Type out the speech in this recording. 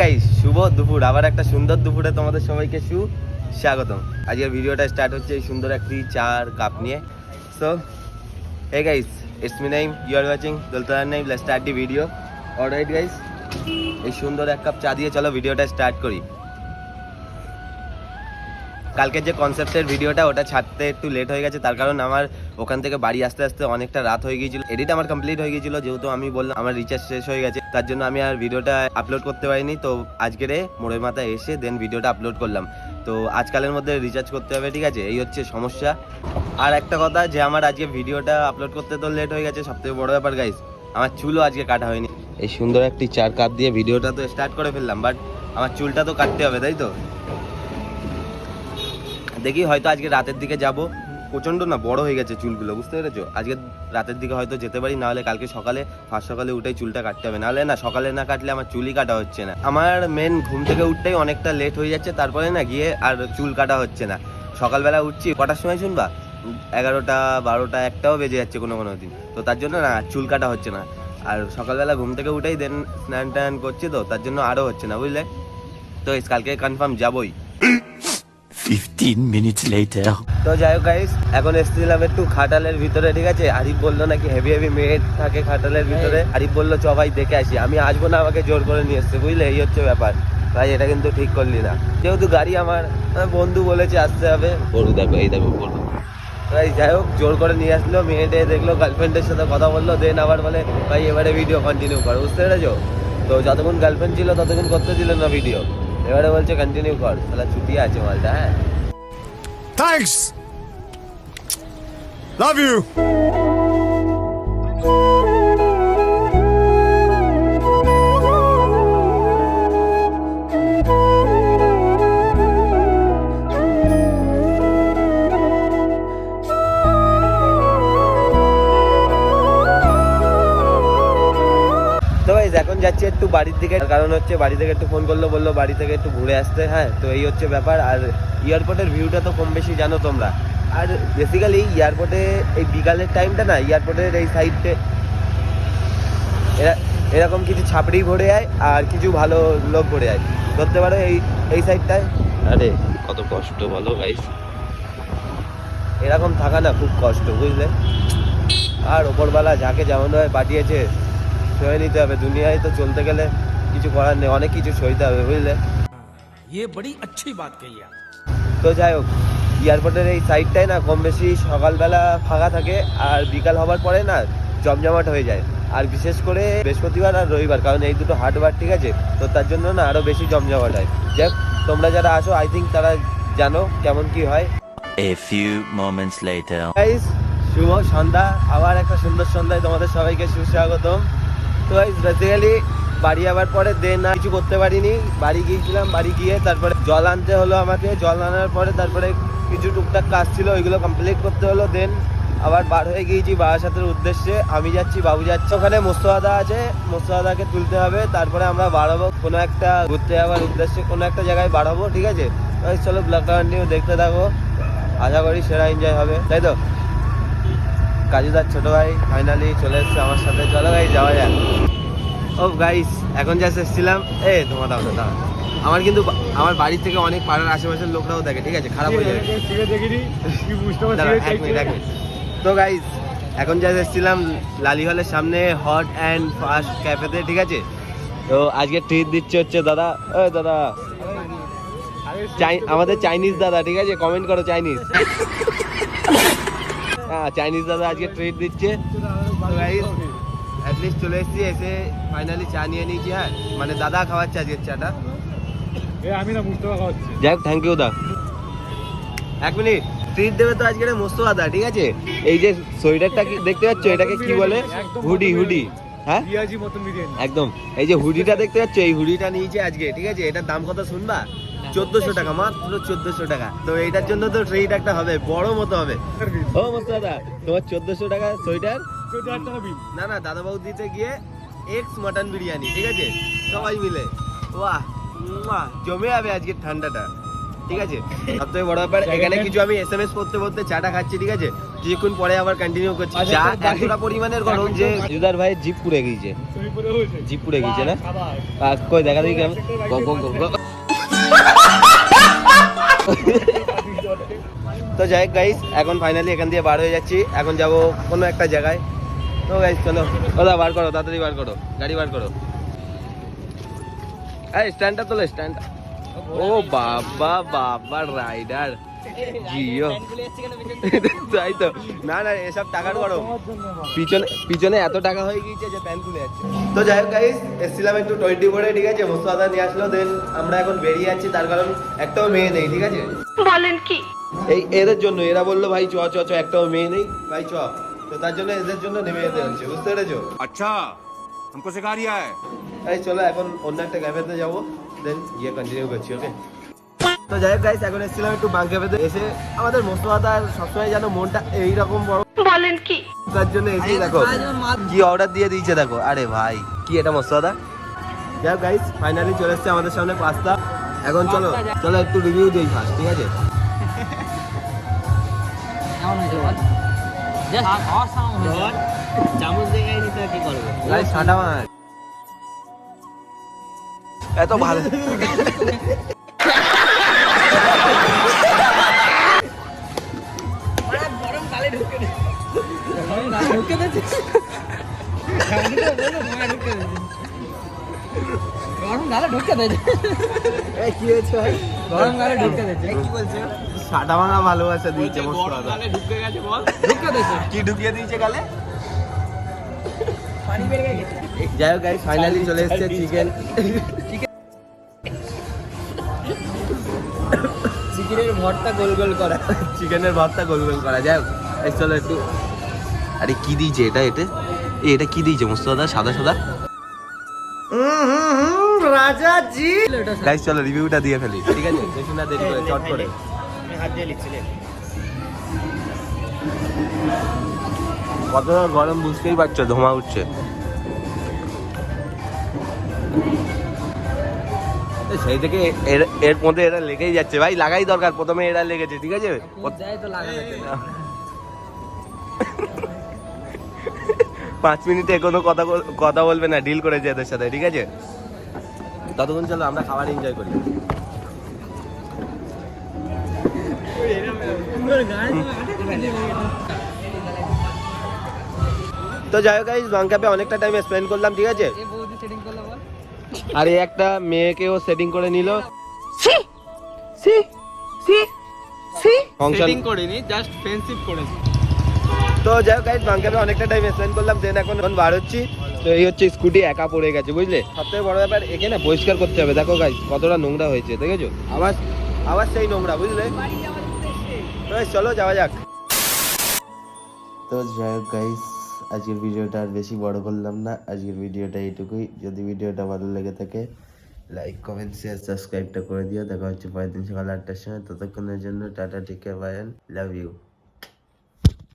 Guys শুভ দুপুর। আবার একটা সুন্দর দুপুরে তোমাদের সবাইকে সু স্বাগতম আজকের ভিডিওটা স্টার্ট হচ্ছে এই সুন্দর একটি চার কাপ নিয়ে। So hey guys it's me Naim you are watching দোলতলার Naim start the video alright guys এই সুন্দর এক কাপ চা দিয়ে চলো ভিডিওটা স্টার্ট করি। কালকের যে কনসেপ্টের ভিডিওটা, ওটা ছাড়তে একটু লেট হয়ে গেছে, তার কারণ আমার ওখান থেকে বাড়ি আসতে আসতে অনেকটা রাত হয়ে গিয়েছিল। এডিট আমার কমপ্লিট হয়ে গিয়েছিল, যেহেতু আমি বললাম আমার রিচার্জ শেষ হয়ে গেছে, তার জন্য আমি আর ভিডিওটা আপলোড করতে পারিনি। তো আজকের মোড়ের মাথায় এসে দেন ভিডিওটা আপলোড করলাম। তো আজকালের মধ্যে রিচার্জ করতে হবে, ঠিক আছে? এই হচ্ছে সমস্যা। আর একটা কথা, যে আমার আজকে ভিডিওটা আপলোড করতে তো লেট হয়ে গেছে, সবথেকে বড় ব্যাপার গাইস আমার চুলও আজকে কাটা হয়নি। এই সুন্দর একটি চার কাপ দিয়ে ভিডিওটা তো স্টার্ট করে ফেললাম বাট আমার চুলটা তো কাটতে হবে, তাই তো? দেখি হয়তো আজকে রাতের দিকে যাব। প্রচণ্ড না, বড় হয়ে গেছে চুলগুলো, বুঝতে পেরেছ? আজকে রাতের দিকে হয়তো যেতে পারি, নাহলে কালকে সকালে, ফার্স্ট সকালে উঠেই চুলটা কাটতে হবে। নাহলে না, সকালে না কাটলে আমার চুলই কাটা হচ্ছে না। আমার মেন ঘুম থেকে উঠতেই অনেকটা লেট হয়ে যাচ্ছে, তারপরে না গিয়ে আর চুল কাটা হচ্ছে না। সকালবেলা উঠছি, কটার সময় শুনবা? এগারোটা, বারোটা, একটাও বেজে যাচ্ছে কোনো কোনো দিন। তো তার জন্য না, চুল কাটা হচ্ছে না। আর সকালবেলা ঘুম থেকে উঠেই দেন স্নান টান করছি তো, তার জন্য আরও হচ্ছে না, বুঝলে? তো কালকে কনফার্ম যাবই। 15 minutes later. তো যাই হোক গাইস এখন এসেছিলাম একটু খাটালের ভিতরে ঠিক আছে? আরিফ বলল নাকি হেভি হেভি মেড থাকে খাটালের ভিতরে। আরিফ বলল চ ভাই দেখে আসি। আমি আসব না আমাকে জোর করে নিয়ে এসছে বুঝলে? এই হচ্ছে ব্যাপার। ভাই এটা কিন্তু ঠিক করলি না। যেহেতু গাড়ি আমার আমার বন্ধু বলেছে আসতে হবে। গরু দেখো এই দেখো গরু ভাই যাই হোক জোর করে নিয়ে আসলো মেয়েটে দেখল গার্লফ্রেন্ডের সাথে কথা বলল দেন আবার বলে ভাই এবারে ভিডিও কন্টিনিউ করো। বুঝতে পেরেছ? তো যতক্ষণ গার্লফ্রেন্ড ছিল ততক্ষণ করতে দিল না ভিডিও এবারে বলছে কন্টিনিউ কর। তাহলে ছুটি আছে মালটা হ্যাঁ? Thanks love you. ভাই এখন যাচ্ছি একটু বাড়ির দিকে। কারণ হচ্ছে বাড়ি থেকে একটু ফোন করল বলল বাড়ি থেকে একটু ঘুরে আসতে হ্যাঁ? তো এই হচ্ছে ব্যাপার। আর এয়ারপোর্টের ভিউটা তো কম বেশি জানো তোমরা। আর বেসিক্যালি এয়ারপোর্টে এই বিকালের টাইমটা না এয়ারপোর্টের এই সাইডে এরা এরকম কিছু ছাপড়ি ভরে যায় আর কিছু ভালো লোক ভরে যায় ধরতে পারো এই এই সাইডটায় আরে কত কষ্ট বলো গাইস এরকম থাকা না খুব কষ্ট বুঝলে? আর ওপরবেলা যাকে যেমন ভাবে পাঠিয়েছে সয়ে নিতে হবে দুনিয়ায় তো চলতে গেলে কিছু করার নেই অনেক কিছু সইতে হবে বুঝলে ये बड़ी अच्छी बात कही आप তো যাই হোক এয়ারপোর্টের এই সাইডটায় না কম বেশি সকালবেলা ফাঁকা থাকে আর বিকাল হওয়ার পরে না জমজমাট হয়ে যায় আর বিশেষ করে বৃহস্পতিবার আর রবিবার কারণ এই দুটো হাটবার ঠিক আছে তো তার জন্য না আরও বেশি জমজমাট হয় যাক তোমরা যারা আসো আই থিঙ্ক তারা জানো কেমন কি হয় A few moments later. Guys শুভ সন্ধ্যা আবার একটা সুন্দর সন্ধ্যায় তোমাদের সবাইকে সুস্বাগতম তো বেসিক্যালি বাড়ি আবার পরে দেন আর কিছু করতে পারিনি। বাড়ি গিয়েছিলাম, বাড়ি গিয়ে তারপরে জল আনতে হলো আমাকে। জল আনার পরে তারপরে কিছু টুকটাক কাজ ছিল, ওইগুলো কমপ্লিট করতে হলো দেন আবার বার হয়ে গিয়েছি বারাসাতের উদ্দেশ্যে। আমি যাচ্ছি, বাবু যাচ্ছে ওখানে মোস্তফাদা আছে মোস্তফাদাকে তুলতে হবে। তারপরে আমরা বাড়াবো কোনো একটা ঘুরতে যাওয়ার উদ্দেশ্যে কোনো একটা জায়গায় বাড়াবো ঠিক আছে? চলো ব্লগটা কন্টিনিউ দেখতে থাকো। আশা করি সেরা এনজয় হবে, তাই তো? কাজুদার ছোট ভাই ফাইনালি চলে এসছে আমার সাথে। চলো ভাই যাওয়া যাক। ও গাইস এখন যা এসেছিলাম। এ তোমার দাও দাও আমার কিন্তু আমার বাড়ি থেকে অনেক পাড়ার আশেপাশের লোকরাও দেখে ঠিক আছে? খারাপ হয়ে যাবে। তো গাইস এখন যা এসেছিলাম লালি হলের সামনে হট অ্যান্ড ফাস্ট ক্যাফেতে ঠিক আছে? তো আজকে ট্রিট দিচ্ছে হচ্ছে দাদা ও দাদা। চাই- আমাদের চাইনিজ দাদা ঠিক আছে? কমেন্ট করো চাইনিজ হ্যাঁ চাইনিজ দাদা আজকে ট্রিট দিচ্ছে। অ্যাটলিস্ট চলে এসেছি এসে ফাইনালি চা নিয়ে নিয়েছি হ্যাঁ। মানে দাদা খাওয়াচ্ছে আজকের চাটা। আমি না মুস্তফা খাওয়াচ্ছি যাই হোক থ্যাংক ইউ দা এক মিনিট ট্রিট দেবে তো আজকে মোস্তফা দা ঠিক আছে? এই যে সোয়েটারটা দেখতে পাচ্ছ? এটাকে কি বলে? Hoodie hoodie. হ্যাঁ? একদম। এই যে হুডিটা দেখতে পাচ্ছ? এই হুডিটা নিয়েছে আজকে ঠিক আছে? এটার দাম কত শুনবা? চোদ্দশো টাকা মাত্র চোদ্দশো টাকা। তো এইটার জন্য তো ট্রিট একটা হবে বড় মতো হবে। ও মোস্তফা দা তোমার চোদ্দশো টাকা সোয়েটার? না না দাদাবাবু দিতে গিয়ে এক্স মাটন বিরিয়ানি ঠিক আছে? সবাই মিলে। বাহ জমে যাবে আজকে ঠান্ডাটা ঠিক আছে? সব থেকে বড় ব্যাপার এখানে কিছু আমি এস এম এস করতে করতে চাটা খাচ্ছি ঠিক আছে? কিছুক্ষণ পরে আবার কন্টিনিউ করছি। আচ্ছা, যা এতটা পরিমাণের গরম যে জুদার ভাই জিপ পুড়ে গিয়েছে। জিপ পুড়ে গিয়েছে না? কই দেখা দেখি কেমন গ- গ- গ- গ- তো যাই হোক গাইস এখন ফাইনালি এখান দিয়ে বার হয়ে যাচ্ছি। এখন যাব কোনো একটা জায়গায়। তো গাইস চলো। ওদা, বার করো, তাড়াতাড়ি বার করো। গাড়ি বার করো। এই স্ট্যান্ডটা তোলো স্ট্যান্ডটা ও বাবা বাবা রাইডার তাই তো না না এসব টাকার গরম পিছনে পিছনে এত টাকা হয়ে গিয়েছে যে প্যান খুলে যাচ্ছে তো যাই হোক গাইস এসেছিলাম একটু টোয়েন্টি ফোরে ঠিক আছে মোস্তাদা নিয়ে আসলো দেন আমরা এখন বেরিয়ে যাচ্ছি তার কারণ একটাও মেয়ে নেই ঠিক আছে বলেন কি এই এদের জন্য এরা বললো ভাই চ চ চ একটাও মেয়ে নেই ভাই চ তো তার জন্য এদের জন্য নেমে যেতে হচ্ছে বুঝতে পেরেছো अच्छा हमको सिखा रिया है এই চলো এখন অন্য একটা ক্যাফেতে যাবো দেন গিয়ে কন্টিনিউ করছি ওকে তো যাই হোক গাইস এখন এসেছিলাম একটু বাং ক্যাফেতে এসে আমাদের মোস্তফা সবসময় যেন মনটা এইরকম বড় বলেন কি? তার জন্য এসেই দেখো কি অর্ডার দিয়ে দিয়েছে দেখো। আরে ভাই কি এটা মোস্তফা যাই হোক গাইস ফাইনালি চলে এসেছে আমাদের সামনে পাস্তা এখন চলো চলো একটু রিভিউ দিই ফার্স্ট ঠিক আছে? এত ঠান্ডা মাছ এত ভালো কি হয়েছে ভাই? ঢুকে দিয়েছে। কি বলছে? সাদা ভাঙা ভালোবাসা দিয়েছে মোস্তফা ঢুকে গেছে বল। ঢুকে দিয়েছে। কি ঢুকিয়ে দিয়েছে গালে? পানি বেরিয়ে গেছে। যাই হোক গাইস ফাইনালি চলে এসেছে চিকেন চিকেনের ভর্তা গোল গোল করা। চিকেনের ভাতটা গোল গোল করা। যাই হোক চলো একটু আরে কি দিয়েছে এটা এটা? এ, এটা কি দিয়েছে? মোস্তফা সাদা সাদা? রাজা জি। গাইস চলো রিভিউটা দিয়ে ফেলি। ঠিক আছে বেশি না দেরি করে চট করে। কতটা গরম বুঝতেই পারছ ধোঁয়া উঠছে। সেই থেকে এর এর মধ্যে এটা লেগেই যাচ্ছে। ভাই লাগাই দরকার প্রথমে এরা লেগেছে ঠিক আছে? পাঁচ মিনিটে কোনো কথা কথা বলবে না ডিল করেছে এদের সাথে ঠিক আছে? ততক্ষণ চলো আমরা খাবার এনজয় করি। তো যাই হোক বাংকাপে অনেকটা টাইম স্পেন্ড করলাম ঠিক আছে? আর এই একটা মেয়েকেও সেটিং করে নিল। সেটিং করিনি জাস্ট ফ্রেন্ডশিপ করেছি। তো যাই হোক গাইস বাংকাপে অনেকটা টাইম স্পেন্ড করলাম দেন এখন এখন বার হচ্ছি। তো এই হচ্ছে স্কুটি একা পড়ে গেছে, বুঝলে? সবথেকে বড় ব্যাপার একে না পরিষ্কার করতে হবে। দেখো গাইস কতটা নোংরা হয়েছে, দেখেছ? আবার আবার সেই নোংরা, বুঝলে? তো চলো, যাওয়া যাক। তো যাই হোক গাইস আজকের ভিডিওটা আর বেশি বড় করলাম না। আজকের ভিডিওটা এইটুকুই। যদি ভিডিওটা ভালো লেগে থাকে লাইক কমেন্ট শেয়ার সাবস্ক্রাইবটা করে দিও। দেখা হচ্ছে পরের দিন সকাল আটটার সময়। ততক্ষণের জন্য tata take care bye love you